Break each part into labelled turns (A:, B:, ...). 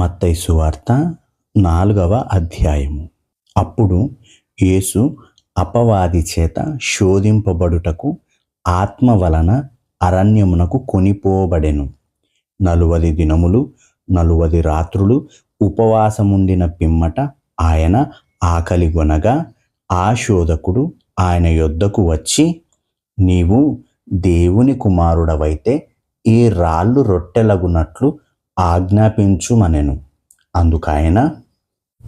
A: మత్తయి సువార్త నాలుగవ అధ్యాయము. అప్పుడు యేసు అపవాది చేత శోధింపబడుటకు ఆత్మ వలన అరణ్యమునకు కొనిపోబడెను. నలువది దినములు నలువది రాత్రులు ఉపవాసముండిన పిమ్మట ఆయన ఆకలిగొనగా ఆ శోధకుడు ఆయన యొద్దకు వచ్చి నీవు దేవుని కుమారుడవైతే ఈ రాళ్ళు రొట్టెలగునట్లు ఆజ్ఞాపించుమనెను. అందుకాయన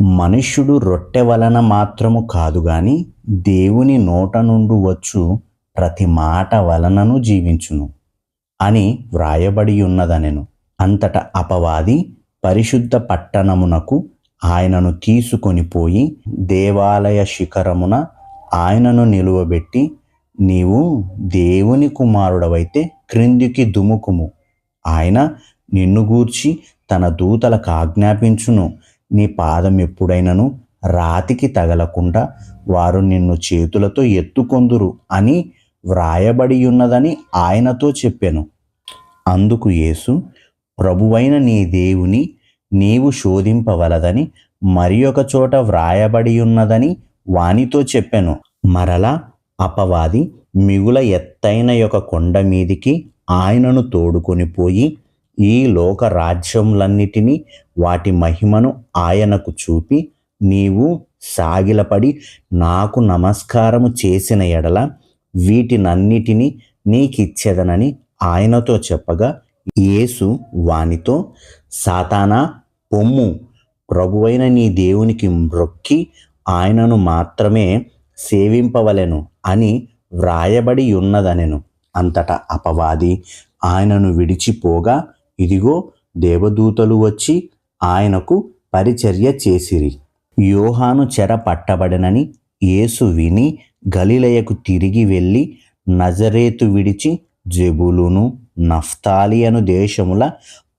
A: మనుష్యుడు రొట్టె వలన మాత్రము కాదు గాని దేవుని నోట నుండి వచ్చు ప్రతి మాట వలనను జీవించును అని వ్రాయబడి ఉన్నదనెను అంతట అపవాది పరిశుద్ధ పట్టణమునకు ఆయనను తీసుకొని పోయి దేవాలయ శిఖరమున ఆయనను నిలువబెట్టి నీవు దేవుని కుమారుడవైతే క్రిందికి దుముకుము ఆయన నిన్ను గూర్చి తన దూతలకు ఆజ్ఞాపించును. నీ పాదం ఎప్పుడైనను రాతికి తగలకుండా వారు నిన్ను చేతులతో ఎత్తుకొందురు అని వ్రాయబడి ఉన్నదని ఆయనతో చెప్పాను. అందుకు యేసు ప్రభువైన నీ దేవుని నీవు శోధింపవలదని మరి ఒక చోట వ్రాయబడి ఉన్నదని వానితో చెప్పాను. మరలా అపవాది మిగుల ఎత్తైన యొక్క కొండ మీదికి ఆయనను తోడుకొని పోయి ఈ లోక రాజ్యములన్నిటినీ వాటి మహిమను ఆయనకు చూపి నీవు సాగిలపడి నాకు నమస్కారము చేసిన ఎడల వీటినన్నిటినీ నీకిచ్చేదనని ఆయనతో చెప్పగా యేసు వానితో సాతానా పొమ్ము. ప్రభువైన నీ దేవునికి మ్రొక్కి ఆయనను మాత్రమే సేవింపవలెను అని వ్రాయబడి ఉన్నదనెను. అంతటా అపవాది ఆయనను విడిచిపోగా ఇదిగో దేవదూతలు వచ్చి ఆయనకు పరిచర్య చేసిరి. యోహాను చెర పట్టబడనని యేసు విని గలిలయకు తిరిగి వెళ్ళి నజరేతు విడిచి జెబులును నఫ్తాలి అను దేశముల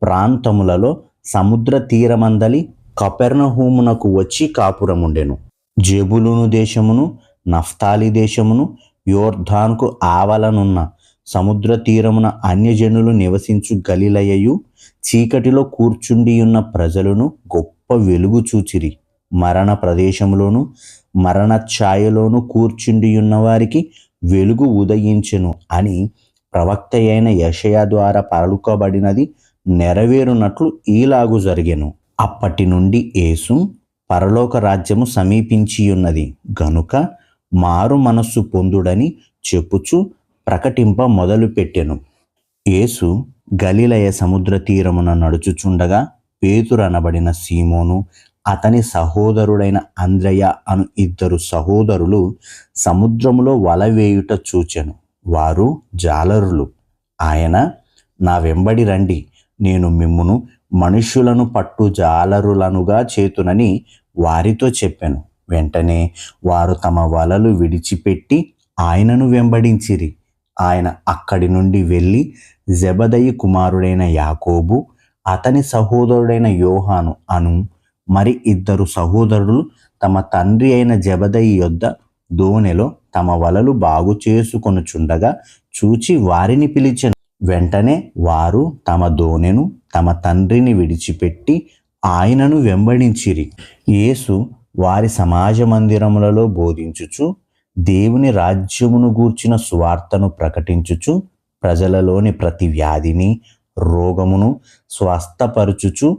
A: ప్రాంతములలో సముద్ర తీరమందలి కపెర్నహూమునకు వచ్చి కాపురముండెను. జెబులును దేశమును నఫ్తాలి దేశమును యోర్ధాన్కు ఆవలనున్న సముద్ర తీరమున అన్యజనులు నివసించు గలిలయయు చీకటిలో కూర్చుండియున్న ప్రజలను గొప్ప వెలుగు చూచిరి. మరణ ప్రదేశంలోను మరణ ఛాయలోను కూర్చుండియున్న వారికి వెలుగు ఉదయించెను అని ప్రవక్త అయిన యషయ ద్వారా పలుకబడినది నెరవేరునట్లు ఈలాగు జరిగెను. అప్పటి నుండి యేసు పరలోక రాజ్యము సమీపించియున్నది. గనుక మారు మనస్సు పొందుడని చెప్పుచు ప్రకటింప మొదలుపెట్టెను. యేసు గలిలయ సముద్ర తీరమున నడుచుచుండగా పేతురనబడిన సీమోను అతని సహోదరుడైన అంద్రయ అను ఇద్దరు సహోదరులు సముద్రములో వల వేయుట చూచెను. వారు జాలరులు. ఆయన నా వెంబడి రండి నేను మిమ్మును మనుష్యులను పట్టు జాలరులనుగా చేతునని వారితో చెప్పాను. వెంటనే వారు తమ వలలు విడిచిపెట్టి ఆయనను వెంబడించిరి. ఆయన అక్కడి నుండి వెళ్ళి జబదయి కుమారుడైన యాకోబు అతని సహోదరుడైన యోహాను అను మరి ఇద్దరు సహోదరులు తమ తండ్రి అయిన జబదయి యొద్ద దోనెలో తమ వలలు బాగు చేసుకొనుచుండగా చూచి వారిని పిలిచెను. వెంటనే వారు తమ దోనెను తమ తండ్రిని విడిచిపెట్టి ఆయనను వెంబడించిరి. యేసు వారి సమాజ మందిరములలో బోధించుచు దేవుని రాజ్యమును గూర్చిన సువార్తను ప్రకటించుచు ప్రజలలోని ప్రతి వ్యాధిని రోగమును స్వస్థపరుచుచు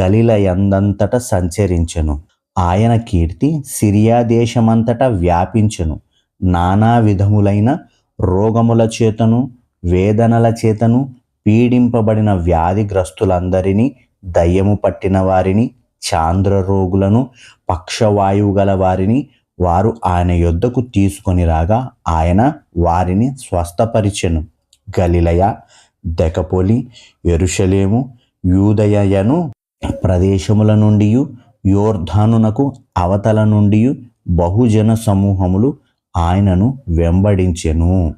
A: గలిలయందంతట సంచరించెను. ఆయన కీర్తి సిరియా దేశమంతటా వ్యాపించెను. నానా విధములైన రోగముల చేతను వేదనల చేతను పీడింపబడిన వ్యాధిగ్రస్తులందరినీ దయ్యము పట్టిన వారిని చాంద్ర రోగులను పక్షవాయువు గల వారిని వారు ఆయన యొద్దకు తీసుకొని రాగా ఆయన వారిని స్వస్థపరిచెను. గలిలయ దెకపోలి ఎరుషలేము యూదయను ప్రదేశముల నుండి యోర్ధానునకు అవతల నుండి బహుజన సమూహములు ఆయనను వెంబడించెను.